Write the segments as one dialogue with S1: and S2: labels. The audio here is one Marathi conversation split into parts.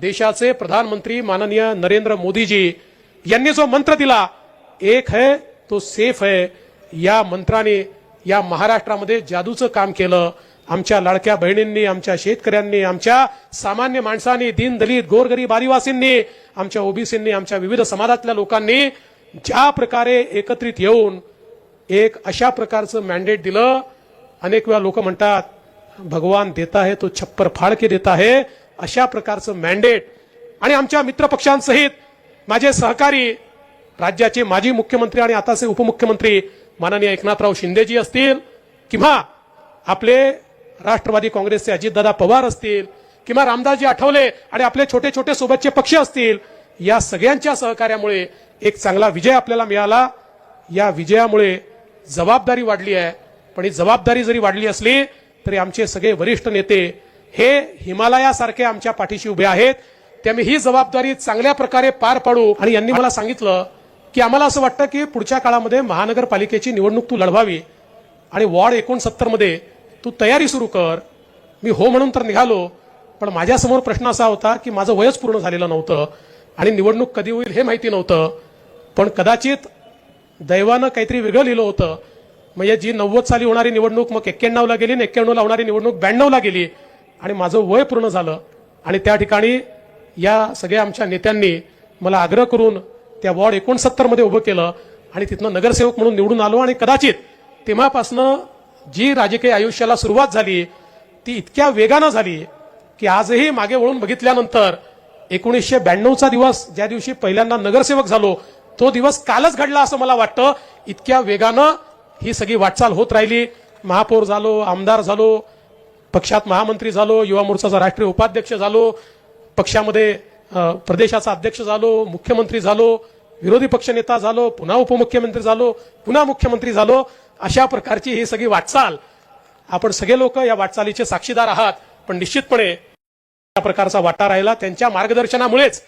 S1: देशाचे प्रधानमंत्री माननीय नरेंद्र मोदीजी यांनी जो मंत्र दिला एक है तो सेफ है या मंत्राने या महाराष्ट्रामध्ये जादूचं काम केलं. आमच्या लाडक्या बहिणींनी आमच्या शेतकऱ्यांनी आमच्या सामान्य माणसांनी दीनदलित गोरगरीब आदिवासींनी आमच्या ओबीसींनी आमच्या विविध समाजातल्या लोकांनी ज्या प्रकारे एकत्रित येऊन एक अशा प्रकारचं मॅन्डेट दिलं. अनेक वेळा लोक म्हणतात भगवान देता है तो छप्पर फाड़ के देता है अशा प्रकारचं मॅन्डेट आणि आमच्या मित्रपक्षांसहित माझे सहकारी राज्याचे माजी मुख्यमंत्री आणि आताचे उपमुख्यमंत्री माननीय एकनाथराव शिंदेजी असतील किंवा आपले राष्ट्रवादी काँग्रेसचे अजितदादा पवार असतील किंवा रामदासजी आठवले आणि आपले छोटे छोटे सोबतचे पक्ष असतील या सगळ्यांच्या सहकार्यामुळे एक चांगला विजय आपल्याला मिळाला. या विजयामुळे जबाबदारी वाढली आहे. पण ही जबाबदारी जरी वाढली असली तरी आमचे सगळे वरिष्ठ नेते हे हिमालयासारखे आमच्या पाठीशी उभे आहेत. त्यामुळे ही जबाबदारी चांगल्या प्रकारे पार पाडू. आणि यांनी मला सांगितलं की आम्हाला असं वाटतं की पुढच्या काळामध्ये महानगरपालिकेची निवडणूक तू लढवावी. आणि वॉर्ड एकोणसत्तरमध्ये तू तयारी सुरू कर. मी हो म्हणून तर निघालो. पण माझ्यासमोर प्रश्न असा होता की माझं वयच पूर्ण झालेलं नव्हतं. आणि निवडणूक कधी होईल हे माहिती नव्हतं. पण कदाचित दैवानं काहीतरी वेगळं लिहिलं होतं. म्हणजे जी नव्वद साली होणारी निवडणूक मग एक्क्याण्णवला गेली आणि एक्क्याण्णवला होणारी निवडणूक ब्याण्णवला गेली. आणि माझं वय पूर्ण झालं. आणि त्या ठिकाणी या सगळ्या आमच्या नेत्यांनी मला आग्रह करून त्या वॉर्ड एकोणसत्तरमध्ये उभं केलं आणि तिथनं नगरसेवक म्हणून निवडून आलो आणि कदाचित तेव्हापासनं जी राजकीय आयुष्याला सुरुवात झाली ती इतक्या वेगानं झाली की आजही मागे वळून बघितल्यानंतर एकोणीसशे ब्याण्णवचा दिवस ज्या दिवशी पहिल्यांदा नगरसेवक झालो तो दिवस कालच घडला असं मला वाटतं. इतक्या वेगानं ही सगळी वाटचाल होत राहिली. महापौर झालो आमदार झालो पक्षात महामंत्री झालो युवा मोर्चाचा राष्ट्रीय उपाध्यक्ष झालो पक्षामध्ये प्रदेशाचा अध्यक्ष झालो मुख्यमंत्री झालो विरोधी पक्षनेता झालो पुन्हा उपमुख्यमंत्री झालो पुन्हा मुख्यमंत्री झालो अशा प्रकारची ही सगळी वाटचाल. आपण सगळे लोक या वाटचालीचे साक्षीदार आहात पण निश्चितपणे या प्रकारचा वाटा राहिला त्यांच्या मार्गदर्शनामुळेच.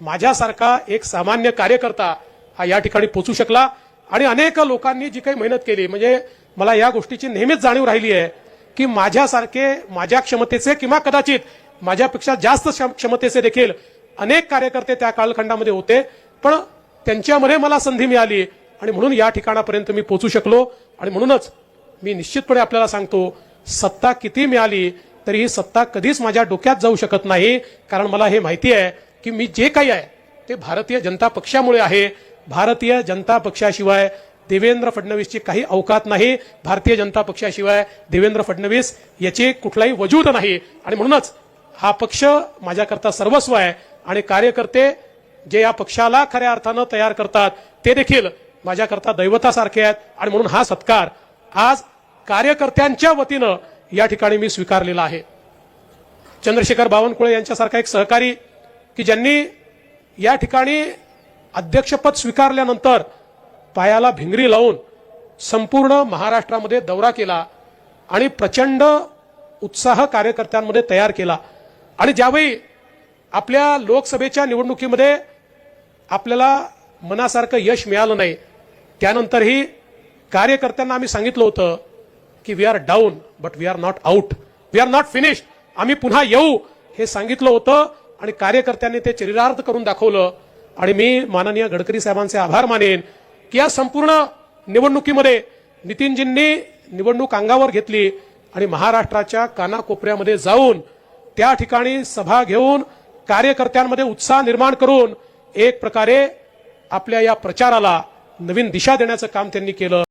S1: माझ्यासारखा एक सामान्य कार्यकर्ता हा या ठिकाणी पोचू शकला आणि अनेक लोकांनी जी काही मेहनत केली म्हणजे मला या गोष्टीची नेहमीच जाणीव राहिली आहे की माझ्यासारखे माझ्या क्षमतेचे किंवा कदाचित माझ्यापेक्षा जास्त क्षमतेचे देखील अनेक कार्यकर्ते त्या कालखंडामध्ये होते. पण त्यांच्यामध्ये मला संधी मिळाली आणि म्हणून या ठिकाणापर्यंत मी पोचू शकलो आणि म्हणूनच मी निश्चितपणे आपल्याला सांगतो सत्ता किती मिळाली तरी ही सत्ता कधीच माझ्या डोक्यात जाऊ शकत नाही. कारण मला हे माहिती आहे की मी जे काही आहे ते भारतीय जनता पक्षामुळे आहे. भारतीय जनता पक्षाशिवाय देवेंद्र फडणवीसची काही अवकात नाही. भारतीय जनता पक्षाशिवाय देवेंद्र फडणवीस याचे कुठलाही वजूद नाही. आणि म्हणूनच हा पक्ष माझ्याकरता सर्वस्व आहे. आणि कार्यकर्ते जे या पक्षाला खऱ्या अर्थानं तयार करतात ते देखील माझ्याकरता दैवतासारखे आहेत. आणि म्हणून हा सत्कार आज कार्यकर्त्यांच्या वतीनं या ठिकाणी मी स्वीकारलेला आहे. चंद्रशेखर बावनकुळे यांच्यासारखा एक सहकारी की ज्यांनी या ठिकाणी अध्यक्षपद स्वीकारल्यानंतर पायाला भिंगरी लावून संपूर्ण महाराष्ट्रामध्ये दौरा केला आणि प्रचंड उत्साह कार्यकर्त्यांमध्ये तयार केला. आणि ज्यावेळी आपल्या लोकसभेच्या निवडणुकीमध्ये आपल्याला मनासारखं यश मिळालं नाही त्यानंतरही कार्यकर्त्यांना आम्ही सांगितलं होतं की we are down but we are not out we are not finished आम्ही पुन्हा येऊ हे सांगितलं होतं आणि कार्यकर्त्यांनी ते चरितार्थ करून दाखवलं. आणि मी माननीय गडकरी साहेबांचे आभार मानेन की या संपूर्ण निवडणुकीमध्ये नितीनजींनी निवडणूक अंगावर घेतली आणि महाराष्ट्राच्या कानाकोपऱ्यामध्ये जाऊन त्या ठिकाणी सभा घेऊन कार्यकर्त्यांमध्ये उत्साह निर्माण करून एक प्रकारे आपल्या या प्रचाराला नवीन दिशा देण्याचं काम त्यांनी केलं.